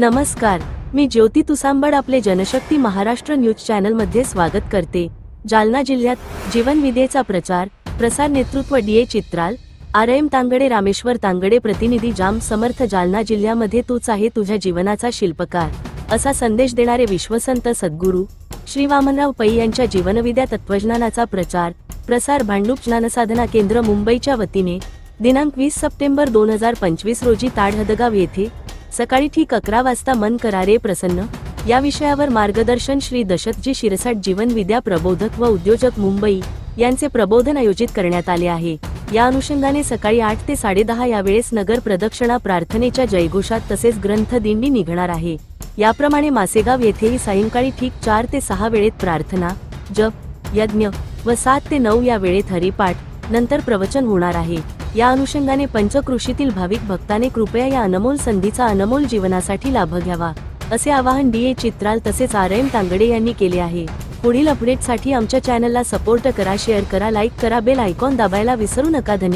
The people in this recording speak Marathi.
नमस्कार मी ज्योती तुसांबड आपले जनशक्ती महाराष्ट्र न्यूज चॅनलमध्ये स्वागत करते. जालना जिल्ह्यात जीवनविद्येचा प्रचार प्रसार नेतृत्व D A Chitral R M Tangde Rameshwar Tangde प्रतिनिधी जाम समर्थ जालना जिल्ह्यामध्ये तूच आहे तुझ्या जीवनाचा शिल्पकार असा संदेश देणारे विश्वसंत सद्गुरू श्री वामनराव पै यांच्या जीवनविद्या तत्वज्ञानाचा प्रचार प्रसार भांडूप ज्ञानसाधना केंद्र मुंबईच्या वतीने दिनांक वीस सप्टेंबर दोन हजार पंचवीस रोजी ताडहदगाव येथे सकाळी ठीक अकरा वाजता मन करारे प्रसन्न. या विषयावर मार्गदर्शन श्री दशतजी शिरसाट जीवन विद्या प्रबोधक व उद्योजक मुंबई यांचे प्रबोधन आयोजित करण्यात आले आहे. या अनुषंगाने सकाळी आठ ते साडेदहा या वेळेस नगर प्रदक्षिणा प्रार्थनेच्या जयघोषात तसेच ग्रंथ दिंडी निघणार आहे. याप्रमाणे मासेगाव येथेही सायंकाळी ठीक चार ते सहा वेळेत प्रार्थना जप यज्ञ व सात ते नऊ या वेळेत हरिपाठ नंतर प्रवचन होणार आहे. या अनुषंगाने पंचकृषीतील भाविक भक्ताने कृपया या अनमोल संधीचा अनमोल जीवनासाठी लाभ घ्यावा असे आवाहन डी ए चित्राल तसेच आर एम तांगडे यांनी केले आहे. पुढील अपडेटसाठी आमच्या चॅनलला सपोर्ट करा शेअर करा लाईक करा बेल आयकॉन दाबायला विसरू नका. धन्यवाद.